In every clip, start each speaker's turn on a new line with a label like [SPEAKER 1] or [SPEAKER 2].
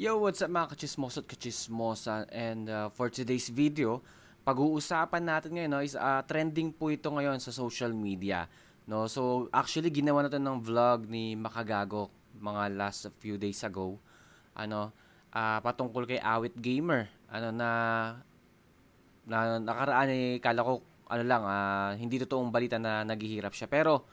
[SPEAKER 1] Yo, what's up mga kachismoso at kachismosa? And uh, for today's video, pag-uusapan natin ngayon no, is uh, trending po ito ngayon sa social media. No? So actually ginawa na to ng vlog ni Makagago mga last few days ago. Ano, ah, patungkol kay Awit Gamer. Ano na na nakaraan eh kala ko ano lang ah, hindi totoong balita na naghihirap siya pero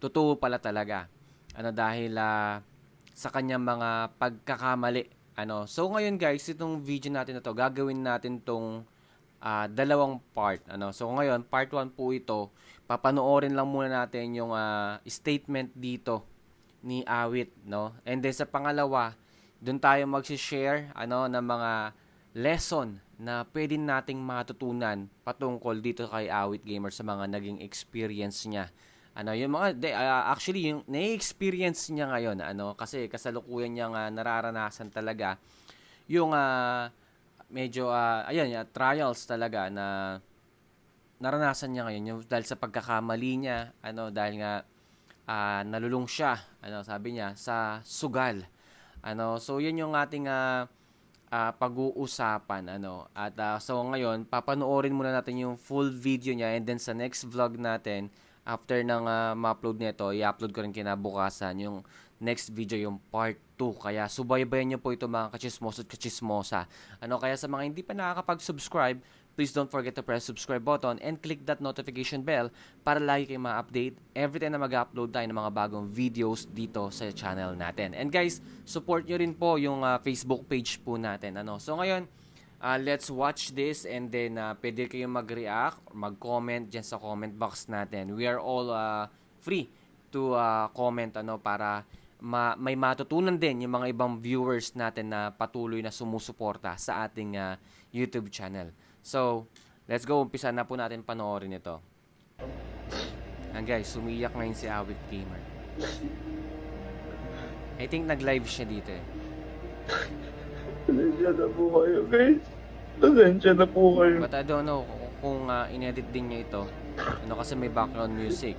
[SPEAKER 1] totoo pala talaga. Ano dahil ah, sa kanyang mga pagkakamali. Ano, so ngayon guys, itong video natin na to, gagawin natin tong ah, dalawang part. Ano, so ngayon, part 1 po ito. Papanoorin lang muna natin yung ah, statement dito ni Awit, no? And then sa pangalawa, doon tayo magsi-share ano ng mga lesson na pwede nating matutunan patungkol dito kay Awit Gamer sa mga naging experience niya. Ano, yung mga de, ah, actually yung na-experience niya ngayon ano kasi kasalukuyan niya nga nararanasan talaga yung ah, medyo ah, ayan, yeah, trials talaga na naranasan niya ngayon. Yung dahil sa pagkakamali niya ano dahil nga ah, nalulung siya ano sabi niya sa sugal. Ano so yun yung ating ah, ah, pag-uusapan ano. At ah, so ngayon papanoorin muna natin yung full video niya and then sa next vlog natin after ng ah, ma-upload nito i-upload ko rin kinabukasan yung next video yung part 2 kaya subaybayan niyo po ito mga kachismoso at kachismosa ano kaya sa mga hindi pa nakakapag-subscribe please don't forget to press subscribe button and click that notification bell para lagi kayong ma-update every time na mag-upload tayo ng mga bagong videos dito sa channel natin. And guys, support nyo rin po yung ah, Facebook page po natin. Ano? So ngayon, ah, let's watch this and then ah, pwede kayong mag-react or mag-comment dyan sa comment box natin. We are all ah, free to ah, comment ano para ma- may matutunan din yung mga ibang viewers natin na patuloy na sumusuporta sa ating ah, YouTube channel. So, let's go. Umpisa na po natin panoorin ito. Yan guys, sumiyak ngayon si Awit Gamer. I think nag-live siya dito eh.
[SPEAKER 2] Pasensya na po kayo, guys. Pasensya na po kayo.
[SPEAKER 1] But I don't know kung, kung ah, inedit din niya ito. Ano kasi may background music.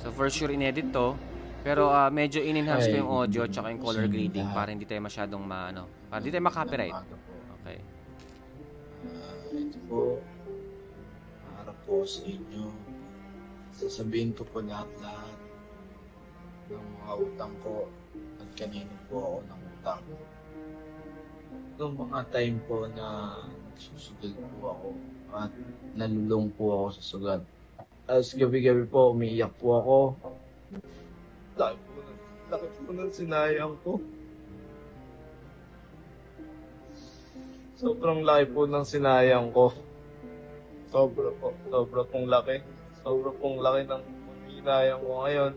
[SPEAKER 1] So for sure inedit to. Pero ah, medyo in-enhance ko yung audio tsaka yung color grading para hindi tayo masyadong maano. Para hindi tayo
[SPEAKER 2] po.
[SPEAKER 1] Okay.
[SPEAKER 2] Ah, ito po, para po sa inyo, sasabihin ko po lahat-lahat ng mga utang ko at kanino po ako ng utang. Noong mga time po na nagsusugal po ako at nalulong po ako sa sugat. Tapos gabi-gabi po, umiiyak po ako. Laki po, laki po ng sinayang ko. Sobrang laki po ng sinayang ko. Sobra po. Sobra pong laki. Sobra pong laki ng hinayang ko ngayon.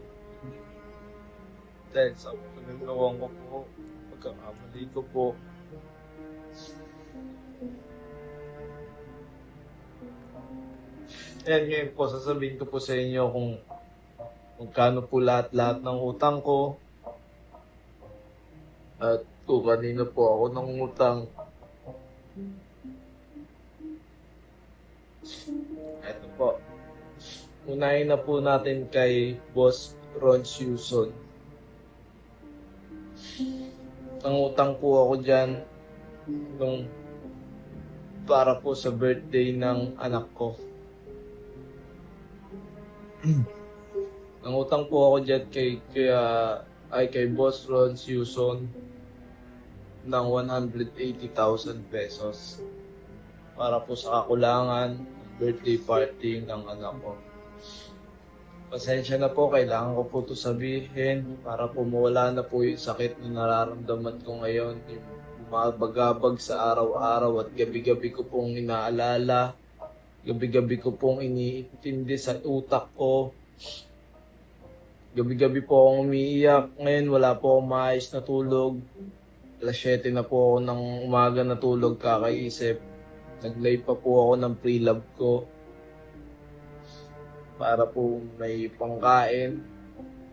[SPEAKER 2] Dahil sa pinagawang ko po, pagkakamali ko po. Ayan ngayon po, sasabihin ko po sa inyo kung kung kano po lahat-lahat ng utang ko. At kung kanino po ako ng utang. Ito po. Unahin na po natin kay Boss Ron Suson. Ang utang po ako dyan nung para po sa birthday ng anak ko. Ang utang po ako dyan kay, kay, ah, ay kay Boss Ron Suson ng 180,000 pesos para po sa kakulangan ng birthday party ng anak ko. Pasensya na po, kailangan ko po ito sabihin para po mawala na po yung sakit na nararamdaman ko ngayon. Yung bumabagabag sa araw-araw at gabi-gabi ko pong inaalala. Gabi-gabi ko pong iniintindi sa utak ko. Gabi-gabi po akong umiiyak. Ngayon wala po akong maayos na tulog. Alas 7 na po ako ng umaga na tulog kakaisip. Nag-live pa po ako ng pre-love ko. Para po may pangkain.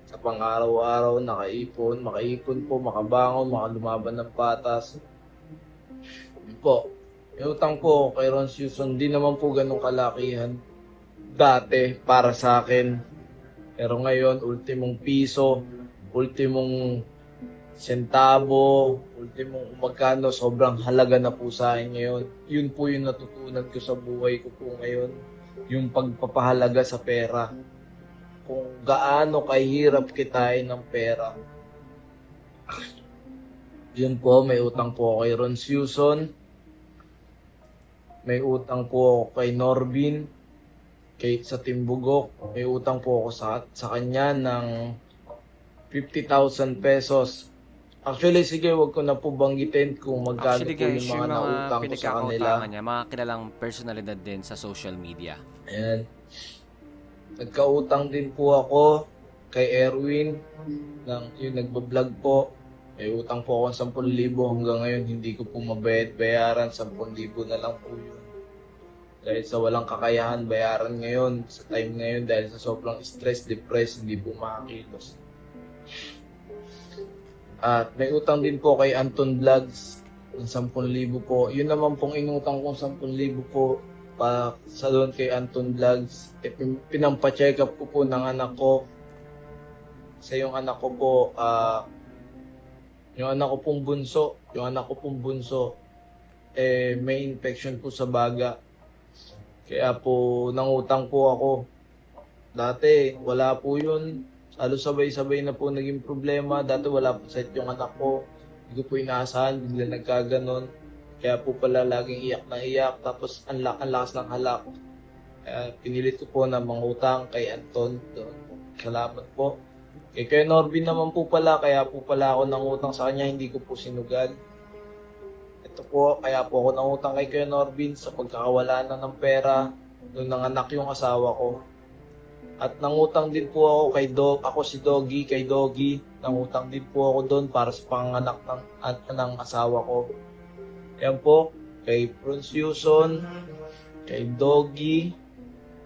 [SPEAKER 2] Sa pang-araw-araw, nakaipon. Makaipon po, makabangon, makalumaban ng patas. Po. Yung utang po kay Ron Susan, di naman po ganun kalakihan. Dati, para sa akin. Pero ngayon, ultimong piso, ultimong sentabo, ultimo kung magkano, sobrang halaga na po sa akin ngayon. Yun po yung natutunan ko sa buhay ko po ngayon. Yung pagpapahalaga sa pera. Kung gaano kahirap kitain ng pera. Yun po, may utang po kay Ron Susan. May utang po ako kay Norbin. Kay, sa Timbugok. May utang po ako sa, sa kanya ng 50,000 pesos. Actually, sige, wag ko na po banggitin kung magkano
[SPEAKER 1] Actually
[SPEAKER 2] po
[SPEAKER 1] guys,
[SPEAKER 2] yung mga nautang ko sa kanila.
[SPEAKER 1] pinagkakautangan niya, mga kilalang personalidad din sa social media.
[SPEAKER 2] Ayan. Nagkautang din po ako kay Erwin ng yung nagbablog po. May utang po ako ng 10,000 hanggang ngayon hindi ko po mabayad bayaran 10,000 na lang po yun. Dahil sa walang kakayahan bayaran ngayon sa time ngayon dahil sa sobrang stress, depressed, hindi po makakilos. At may utang din po kay Anton Vlogs ng 10,000 po. Yun naman pong inutang kong 10,000 po pa sa doon kay Anton Vlogs. Eh, pin- pinampa-check up ko po ng anak ko. Sa yung anak ko po, ah, yung anak ko pong bunso, yung anak ko pong bunso, eh, may infection po sa baga. Kaya po, nangutang po ako. Dati, wala po yun. Halos sabay-sabay na po naging problema. Dati wala po set yung anak ko. Hindi ko po inaasahan, bigla nagkaganon. Kaya po pala laging iyak na iyak. Tapos ang, la- ang lakas ng halak. Kaya pinilit ko po na mangutang kay Anton. Salamat po. Kay Kuya Norbin naman po pala, kaya po pala ako nangutang sa kanya, hindi ko po sinugad. Ito po, kaya po ako nangutang kay Kuya Norbin sa pagkakawala na ng pera. Nung nanganak yung asawa ko. At nangutang din po ako kay Dog, ako si Doggy, kay Doggy. Nangutang din po ako doon para sa panganak ng, at, ng asawa ko. Yan po, kay Prince Yuson, kay Doggy,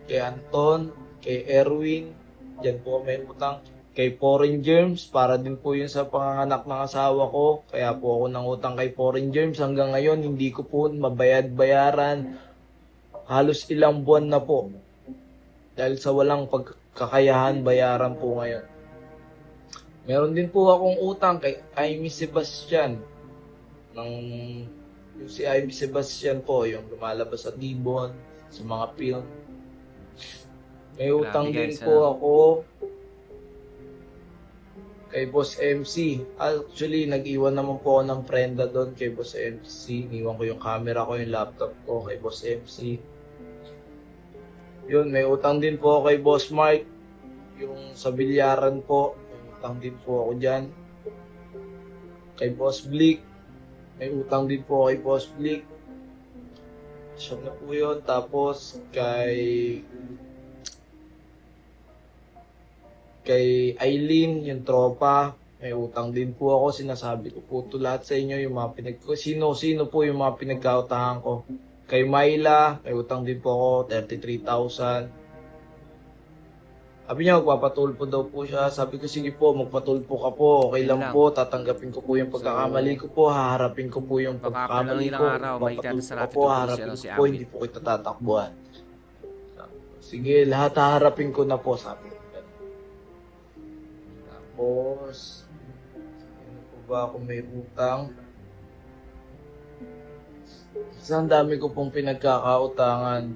[SPEAKER 2] kay Anton, kay Erwin. Yan po may utang. Kay Foreign Germs, para din po yun sa panganak ng asawa ko. Kaya po ako nangutang kay Foreign Germs. Hanggang ngayon, hindi ko po mabayad-bayaran. Halos ilang buwan na po. Dahil sa walang pagkakayahan, bayaran po ngayon. Meron din po akong utang kay Amy Sebastian. Ng, yung si Amy Sebastian po, yung lumalabas sa Dibon, sa mga film. May
[SPEAKER 1] Grabe,
[SPEAKER 2] utang din
[SPEAKER 1] guys,
[SPEAKER 2] po
[SPEAKER 1] ah.
[SPEAKER 2] ako kay Boss MC. Actually, nag-iwan naman po ako ng prenda doon kay Boss MC. Iniwan ko yung camera ko, yung laptop ko kay Boss MC. Yun, may utang din po ako kay Boss Mark. Yung sa bilyaran po, may utang din po ako dyan. Kay Boss Blick, may utang din po ako kay Boss Blick. Siya na po yun. Tapos kay kay Eileen, yung tropa, may utang din po ako. Sinasabi ko po to lahat sa inyo yung mga pinag... Sino, sino po yung mga pinagkautahan ko. Kay Myla, may utang din po ako, 33,000. Sabi niya, magpapatulpo daw po siya. Sabi ko, sige po, magpatulpo ka po. Okay lang
[SPEAKER 1] lang.
[SPEAKER 2] po, tatanggapin ko po yung pagkakamali ko po. Haharapin ko po yung pagkakamali ko.
[SPEAKER 1] araw,
[SPEAKER 2] Magpapatulpo ka po, haharapin ko po, hindi po kita tatakbuhan. Sige, lahat haharapin ko na po, sabi ko. Tapos, ano po ba ako may utang? Ang dami ko pong pinagkakautangan.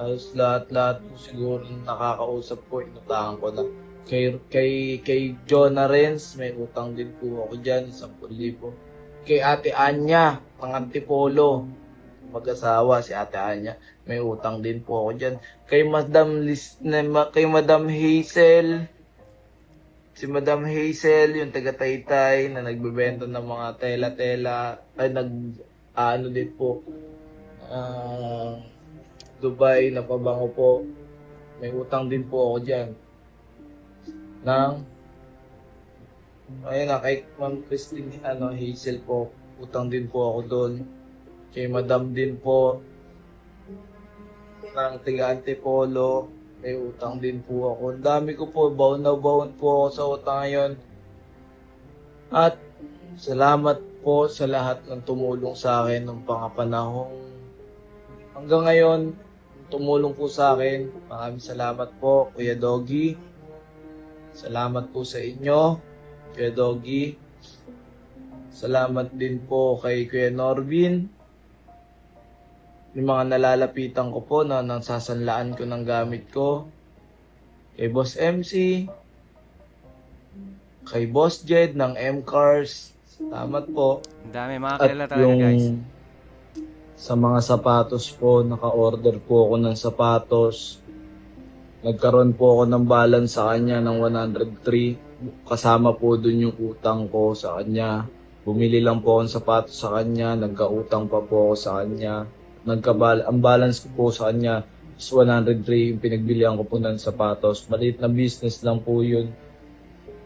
[SPEAKER 2] Halos lahat-lahat po siguro nakakausap ko, inutangan ko na. Kay, kay, kay Jonah Renz, may utang din po ako dyan, 10,000. Kay Ate Anya, pang Antipolo, mag-asawa si Ate Anya, may utang din po ako dyan. Kay Madam Lis, kay Madam Hazel, si Madam Hazel, yung taga Taytay na nagbebenta ng mga tela-tela, ay nag ano din po ah, Dubai na pabango po. May utang din po ako diyan. Nang Ayun na, kay Ma'am Christine ano, Hazel po, utang din po ako doon. Kay Madam din po, ng tiga Antipolo, may utang din po ako. Ang dami ko po, baon na baon po ako sa utang ngayon. At salamat po sa lahat ng tumulong sa akin ng pangapanahong hanggang ngayon, tumulong po sa akin. Maraming salamat po, Kuya Doggy. Salamat po sa inyo, Kuya Doggy. Salamat din po kay Kuya Norvin. Yung mga nalalapitan ko po na nasasanlaan ko ng gamit ko. Kay Boss MC. Kay Boss Jed ng M-Cars. Salamat po.
[SPEAKER 1] Ang dami mga
[SPEAKER 2] At
[SPEAKER 1] kilala talaga
[SPEAKER 2] yung
[SPEAKER 1] guys.
[SPEAKER 2] sa mga sapatos po, naka-order po ako ng sapatos. Nagkaroon po ako ng balance sa kanya ng 103. Kasama po dun yung utang ko sa kanya. Bumili lang po ako ng sapatos sa kanya. Nagkautang pa po ako sa kanya. Nagkabal ang balance ko po sa kanya is 103 yung pinagbilihan ko po ng sapatos. Maliit na business lang po yun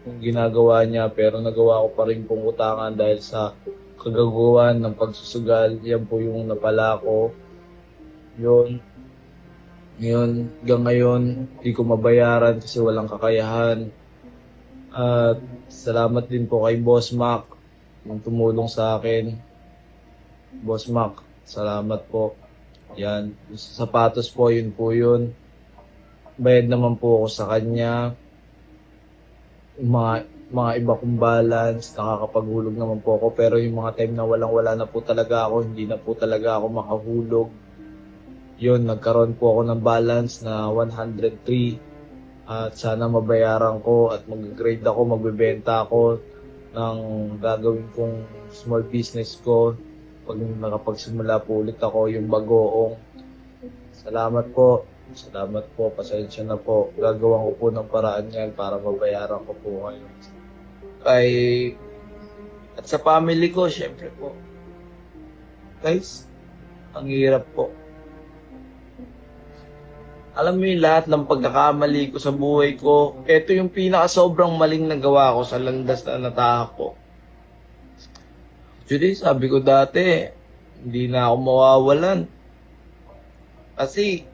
[SPEAKER 2] yung ginagawa niya pero nagawa ko pa rin pong utangan dahil sa kagagawan ng pagsusugal. Yan po yung napala ko. Yun. Yun. Hanggang ngayon, hindi ko mabayaran kasi walang kakayahan. At salamat din po kay Boss Mac nang tumulong sa akin. Boss Mac, salamat po. Yan. Sapatos po, yun po yun. Bayad naman po ako sa kanya. Mga mga iba kong balance, nakakapaghulog naman po ako. Pero yung mga time na walang-wala na po talaga ako, hindi na po talaga ako makahulog. Yun, nagkaroon po ako ng balance na 103. At sana mabayaran ko at mag-grade ako, magbebenta ako ng gagawin kong small business ko. Pag nakapagsimula po ulit ako yung bagoong. Salamat po. Salamat po. Pasensya na po. Gagawan ko po ng paraan yan para mabayaran ko po kayo kay at sa family ko, syempre po. Guys, ang hirap po. Alam mo yung lahat ng pagkakamali ko sa buhay ko, ito yung pinaka sobrang maling nagawa ko sa landas na natahak ko. Actually, sabi ko dati, hindi na ako mawawalan. Kasi,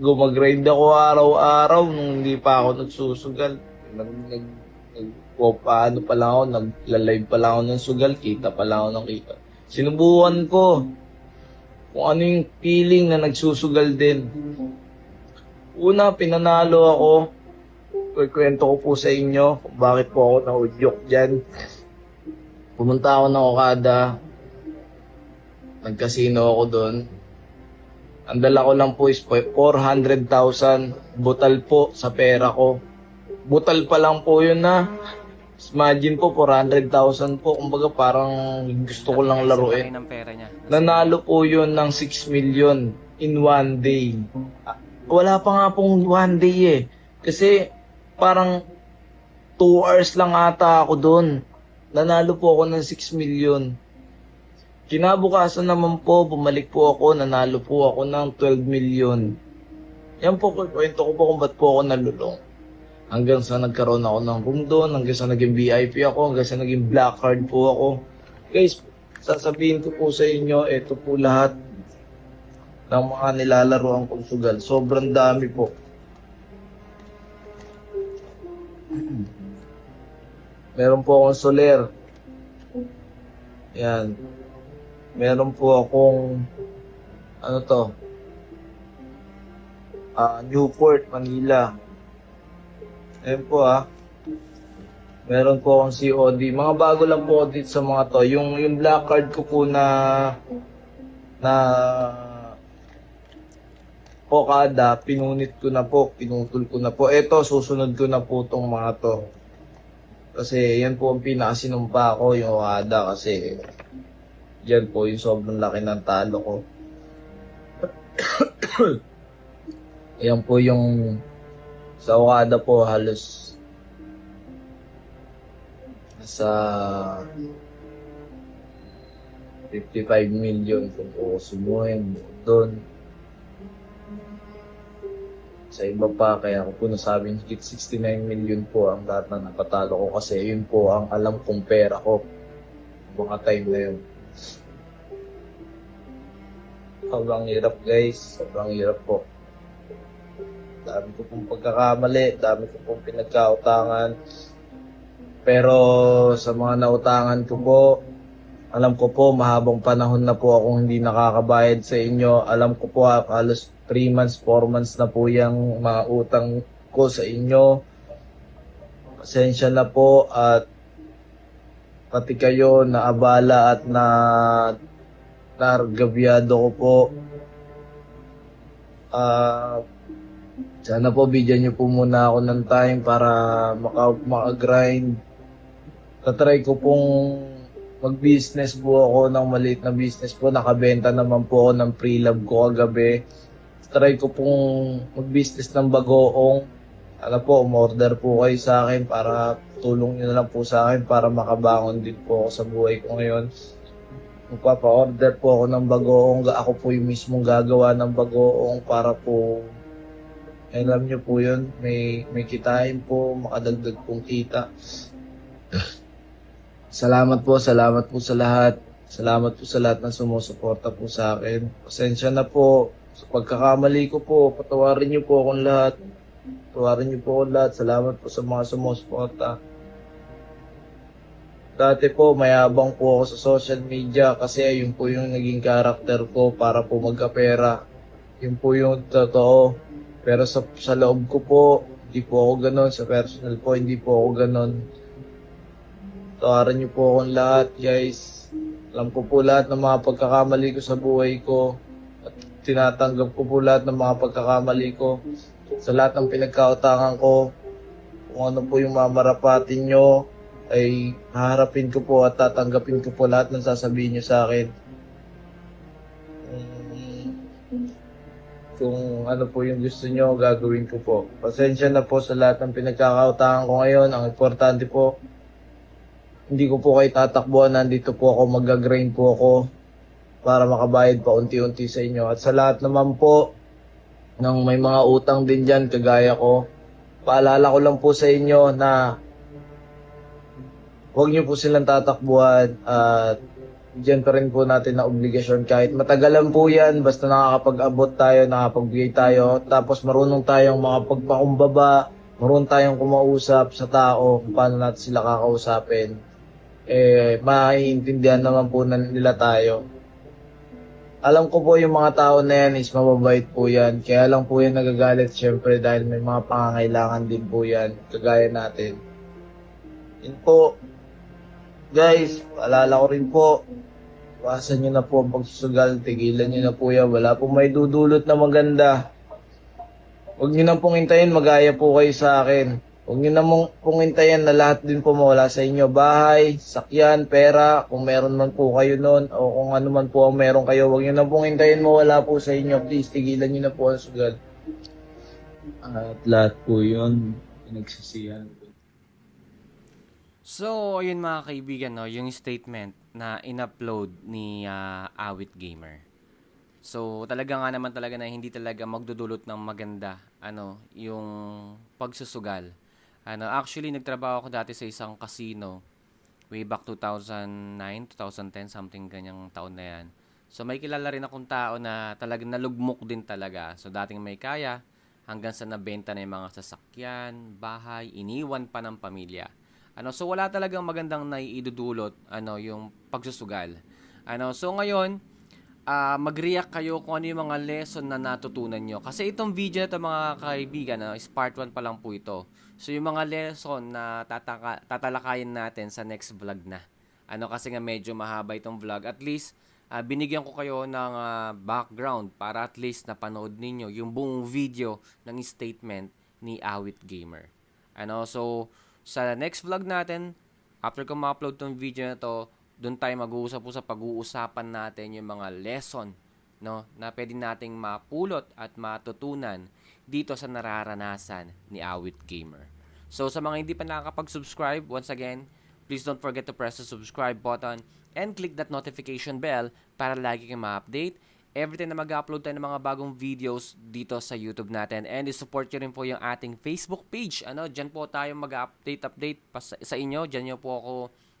[SPEAKER 2] gumagrind ako araw-araw nung hindi pa ako nagsusugal. Nag, nag, nag, o paano pa lang ako, nagla-live pa lang ako ng sugal, kita pa lang ako ng kita. Sinubukan ko kung ano yung feeling na nagsusugal din. Una, pinanalo ako. Kukwento ko po sa inyo kung bakit po ako naudyok dyan. Pumunta ako ng Okada. Nagkasino ako doon. Ang dala ko lang po is 400,000 butal po sa pera ko. Butal pa lang po yun na. Imagine po, 400,000 po. Kumbaga parang gusto ko lang laruin. Nanalo po yun ng 6 million in one day. Ah, Wala pa nga pong one day eh. Kasi parang 2 hours lang ata ako doon. Nanalo po ako ng 6 million. Kinabukasan naman po, bumalik po ako, nanalo po ako ng 12 million. Yan po, kwento ko po kung ba't po ako nalulong. Hanggang sa nagkaroon ako ng room doon, hanggang sa naging VIP ako, hanggang sa naging black card po ako. Guys, sasabihin ko po sa inyo, ito po lahat ng mga nilalaro ang konsugal. Sobrang dami po. Meron po akong soler. Yan. Meron po akong ano to? Ah, Newport, Manila. Ayan po ah. Meron po akong COD. Mga bago lang po dito sa mga to. Yung, yung black card ko po na na Okada, pinunit ko na po, pinutol ko na po. Ito, susunod ko na po tong mga to. Kasi yan po ang pinakasinumpa ko, yung Okada. Kasi yan po yung sobrang laki ng talo ko. yan po yung sa Okada po halos sa 55 million kung kukusumuhin doon. Sa iba pa, kaya ako po nasabing higit 69 million po ang lahat na napatalo ko kasi yun po ang alam kong pera ko mga time na yun. Sobrang hirap guys, sobrang hirap po. Dami ko pong pagkakamali, dami ko pong pinagkautangan. Pero sa mga nautangan ko po, alam ko po mahabang panahon na po akong hindi nakakabayad sa inyo. Alam ko po halos 3 months, 4 months na po yung mga utang ko sa inyo. Pasensya na po at pati kayo na abala at na nargabyado ko po. Ah, sana po bigyan niyo po muna ako ng time para maka, maka-grind. Tatry ko pong mag-business po ako ng maliit na business po. Nakabenta naman po ako ng pre-love ko kagabi. Try ko pong mag-business ng bagoong. Ano po, umorder po kayo sa akin para tulong niyo na lang po sa akin para makabangon din po ako sa buhay ko ngayon. Magpapa-order po ako ng bagoong. Ako po yung mismong gagawa ng bagoong para po eh, alam niyo po yun, may, may kitain po, makadagdag pong kita. Salamat po, salamat po sa lahat. Salamat po sa lahat ng sumusuporta po sa akin. Pasensya na po sa pagkakamali ko po. Patawarin niyo po akong lahat. Patawarin niyo po akong lahat. Salamat po sa mga sumusuporta. Dati po, mayabang po ako sa social media kasi yun po yung naging karakter ko para po magkapera. Yun po yung totoo. Pero sa, sa loob ko po, hindi po ako ganon. Sa personal po, hindi po ako ganon. Tawaran niyo po akong lahat, guys. Alam ko po lahat ng mga pagkakamali ko sa buhay ko. At tinatanggap ko po lahat ng mga pagkakamali ko. Sa lahat ng pinagkautangan ko. Kung ano po yung mamarapatin nyo, ay haharapin ko po at tatanggapin ko po lahat ng sasabihin nyo sa akin. Mm, kung ano po yung gusto nyo, gagawin ko po. Pasensya na po sa lahat ng pinagkakautangan ko ngayon. Ang importante po, hindi ko po kayo tatakbuhan. Nandito po ako, mag-grind po ako para makabayad pa unti-unti sa inyo. At sa lahat naman po, ng may mga utang din dyan, kagaya ko, paalala ko lang po sa inyo na huwag niyo po silang tatakbuhan at Diyan pa rin po natin na obligasyon kahit matagalan po yan basta nakakapag-abot tayo, nakapagbigay tayo tapos marunong tayong makapagpakumbaba marunong tayong kumausap sa tao kung paano natin sila kakausapin eh maiintindihan naman po na nila tayo. Alam ko po yung mga tao na yan is mababait po yan. Kaya lang po yan nagagalit syempre dahil may mga pangangailangan din po yan kagaya natin. Yun po. Guys, paalala ko rin po, iwasan nyo na po ang pagsusugal, tigilan nyo na po yan, wala po may dudulot na maganda. Huwag nyo na pong hintayin, magaya po kayo sa akin. Huwag nyo na mong pong hintayin na lahat din po mawala sa inyo. Bahay, sakyan, pera, kung meron man po kayo nun, o kung ano man po ang meron kayo, huwag nyo na pong hintayin mawala po sa inyo. Please, tigilan nyo na po ang sugal. At lahat po yun, pinagsisihan ko.
[SPEAKER 1] So, ayun mga kaibigan, no, yung statement na in-upload ni ah, Awit Gamer. So, talaga nga naman talaga na hindi talaga magdudulot ng maganda ano, yung pagsusugal. Ano, actually nagtrabaho ako dati sa isang casino way back 2009, 2010, something ganyang taon na yan. So, may kilala rin akong tao na talagang nalugmok din talaga. So, dating may kaya, hanggang sa nabenta na yung mga sasakyan, bahay, iniwan pa ng pamilya. Ano, so wala talagang magandang naiidudulot ano yung pagsusugal. Ano, so ngayon ah, mag-react kayo kung ano yung mga lesson na natutunan nyo. Kasi itong video na ito mga kaibigan, ano, is part 1 pa lang po ito. So yung mga lesson na tataka, tatalakayin natin sa next vlog na. Ano kasi nga medyo mahaba itong vlog. At least ah, binigyan ko kayo ng ah, background para at least napanood ninyo yung buong video ng statement ni Awit Gamer. Ano, so sa next vlog natin, after ko ma-upload tong video na to, doon tayo mag-uusap po sa pag-uusapan natin yung mga lesson no, na pwede nating mapulot at matutunan dito sa nararanasan ni Awit Gamer. So sa mga hindi pa nakakapag-subscribe, once again, please don't forget to press the subscribe button and click that notification bell para lagi kang ma-update every time na mag-upload tayo ng mga bagong videos dito sa YouTube natin. And i-support nyo rin po yung ating Facebook page. Ano, dyan po tayo mag-update update pa sa, sa inyo. Dyan nyo po ako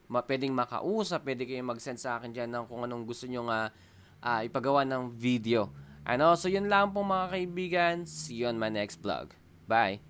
[SPEAKER 1] ma- pwedeng makausap, pwede kayong mag-send sa akin dyan ng kung anong gusto nyo nga ah, ipagawa ng video. Ano, so yun lang po mga kaibigan. See you on my next vlog. Bye!